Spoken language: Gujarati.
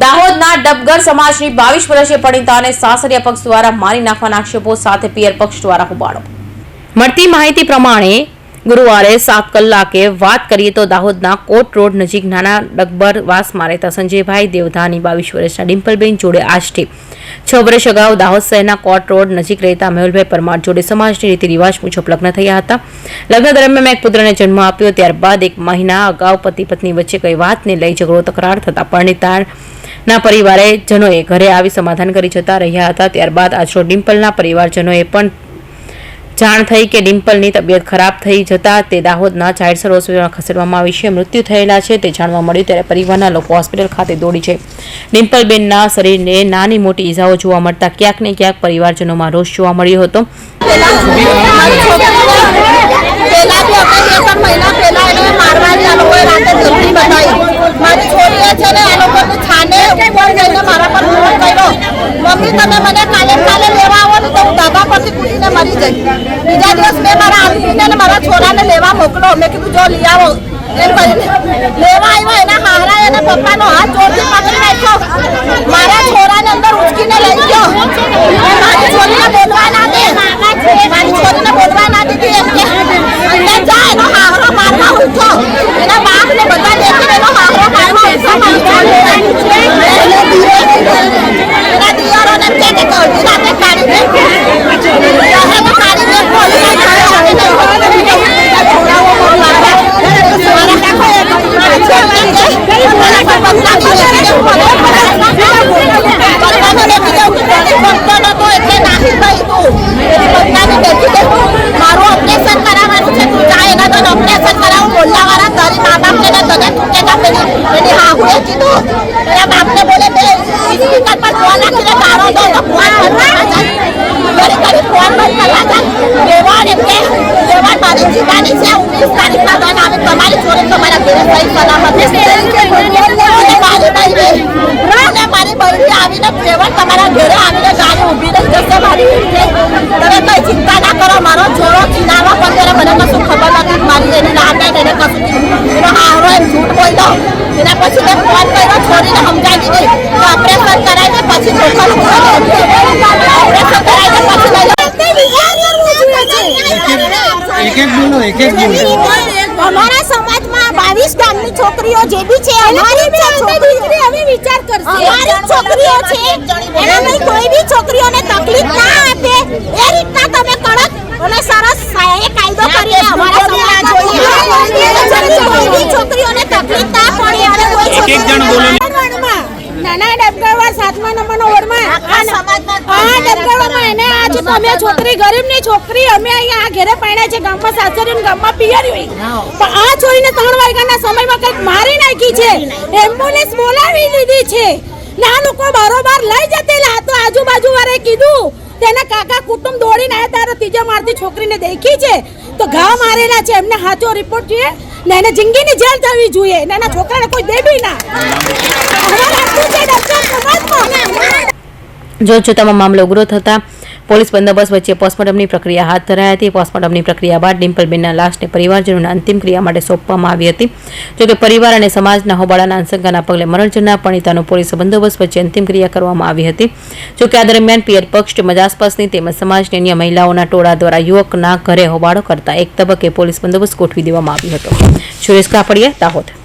દાહોદના ડબગર સમાજની બાવીસ વર્ષીય પરિણીતાને સાસરિયા પક્ષ દ્વારા મારી નાખવાના આક્ષેપો સાથે પિયર પક્ષ દ્વારા હોબાળો. મળતી માહિતી પ્રમાણે ગુરુવારે સાત કલાકે વાત કરીએ તો દાહોદના કોટ રોડ નજીક નાના ડગબર વાસ રહેતા સંજયભાઈ દેવધાની બાવીસ વર્ષના ડિમ્પલબેન જોડે આજથી છ વર્ષ અગાઉ દાહોદ શહેરના કોટ રોડ નજીક રહેતા મેહુલભાઈ પરમાર જોડે સમાજની રીતિ રિવાજ મુજબ લગ્ન થયા હતા. લગ્ન દરમિયાન એક પુત્રને જન્મ આપ્યો, ત્યારબાદ એક મહિના અગાઉ પતિ પત્ની વચ્ચે કઈ વાતને લઈ ઝઘડો તકરાર થતા પરિણીતા ના પરિવારે જનોએ ઘરે આવી સમાધાન કરી જતા રહ્યા હતા. ત્યારબાદ આજરો ડિમ્પલના પરિવારજનોએ પણ જાણ થઈ કે ડિમ્પલની તબિયત ખરાબ થઈ જતા તે દાહોદના ચાઇલ્ડ હોસ્પિટલમાં ખસેડવામાં આવી છે. મૃત્યુ થયેલા છે તે જાણવા મળ્યું ત્યારે પરિવારના લોકો હોસ્પિટલ ખાતે દોડી છે. ડિમ્પલબેનના શરીરને નાની મોટી ઈજાઓ જોવા મળતા ક્યાંક ને ક્યાંક પરિવારજનોમાં રોષ જોવા મળ્યો હતો. મમ્મી, તમે મને કાલે કાલે ધાબા પરથી મરી જઈશ બીજા દિવસ મેં મારા આદમીને અને મારા છોરાને લેવા મોકલો. મેં કીધું, જો લઈ આવો. એમ લેવા આવ્યા. એના હારા એના પપ્પાનો હાથ જોરથી પકડી નાખ્યો મારા છોરાને અંદર ઉચકીને લઈ ગયો મારી છોરીને બોલવા ના દે મારી છોરીને બોલવા ના દીધી એમ કે અંદર જા એનો હારો મારવા ઉઠો એના બાપ ને બધા દેખીને એનો હારો મારવા ઉઠો મારી છોરીને. એને દીવે એના દિયરોને એમ કહે કે અડધી રાતે કાઢી દે એને કાઢી દે પોલીસ આવે નહીં. છોરાઓ બહુ મારવા. મારા કાકો એ મારી છોરીને કહે, મારા કાકા બદલા દીધે. બદલાનો લેતી જાઉં કે તને ગમતો નહોતો એટલે નાખી દઈ તું. એની બદલાની બેઠી દે. મારું ઓપરેશન કરાવવાનું છે તું જા એના તો ઓપરેશન કરાવું બોલવાવાળા તારી મા બાપને ને તને તું કે પેલી હાહુએ કીધું એના બાપને બોલે બે સ્પીકર પર ફોન રાખીને તારો તો દેવાન એમ કે દેવાન મારી હું તમારી છોરી તમારા ઘરે સહી મારી બહેરી અને મારી બહેરી આવીને દેવાન તમારા ઘરે આવીને ગાડી ઊભી રહી જશે મારી રીતે તમે કઈ ચિંતા ના કરો મારો છોરો ચીનાવા પણ ત્યારે મને કશું ખબર નથી મારી એની રાત એને કશું કીધું એનો હારો એમ જૂઠ બોલ્યો પછી મેં ફોન કર્યો છોરીને સમજાવી દીધી તો ઓપરેશન કરાવીને પછી ધોકા ઓપરેશન કરાવીને પછી એક એક બોલો એક એક બોલો. અમારા સમાજમાં બાવીસ ગામની છોકરીઓ જે બી છે અમારી વિચાર કરશે. અમારી છોકરીઓ છે એનામાં કોઈ બી છોકરીઓને તકલીફ ના આપે. એ રીતના તમે કડક અને સરસ એ કાયદો કરીને અમારા સમાજમાં કોઈ બી છોકરીઓને તકલીફ ના પડે અને કોઈ એક એક જણ બોલો ને. નાના ડબકાવા સાતમા નંબરનો વોર્ડમાં આ ડબકાવામાં એને આ જે અમે છોકરી ગરીબની છોકરી અમે અહીંયા આ ઘરે પરણ્યા છે ગામમાં સાસરી ગામમાં પિયરી પણ આ છોરીને ત્રણ વાગ્યાના સમયમાં કંઈક મારી નાખી છે. એમ્બ્યુલન્સ બોલાવી લીધી છે. ને આ લોકો બારોબાર લઈ જતેલા તો આજુબાજુ વાળાએ કીધું તેના કાકા કુટુંબ દોડીને આવ્યા ત્યારે ત્રીજા મારતી છોકરીને દેખી છે. તો ઘા મારેલા છે. એમને સાચો રિપોર્ટ જોઈએ ને એને જિંદગીની જેલ થવી જોઈએ ને એના છોકરાને કોઈ દેવી ના. સમાજમાં જો તમામ મામલો ઉગ્ર થતા પોલીસ બંદોબસ્ત વચ્ચે પોસ્ટમોર્ટમની પ્રક્રિયા હાથ ધરાઈ હતી. પોસ્ટમોર્ટમની પ્રક્રિયા બાદ ડિમ્પલબેનના લાશને પરિવારજનોના અંતિમ ક્રિયા માટે સોંપવામાં આવી હતી. જોકે પરિવાર અને સમાજના હોબાળાના આશંકાના પગલે મરણજનના પણિતાનો પોલીસ બંદોબસ્ત વચ્ચે અંતિમ ક્રિયા કરવામાં આવી હતી. જોકે આ દરમિયાન પિયર પક્ષ તેમજ આસપાસની તેમજ સમાજની અન્ય મહિલાઓના ટોળા દ્વારા યુવકના ઘરે હોબાળો કરતા એક તબક્કે પોલીસ બંદોબસ્ત ગોઠવી દેવામાં આવ્યો હતો. સુરેશ કાપડિયા દાહોદ.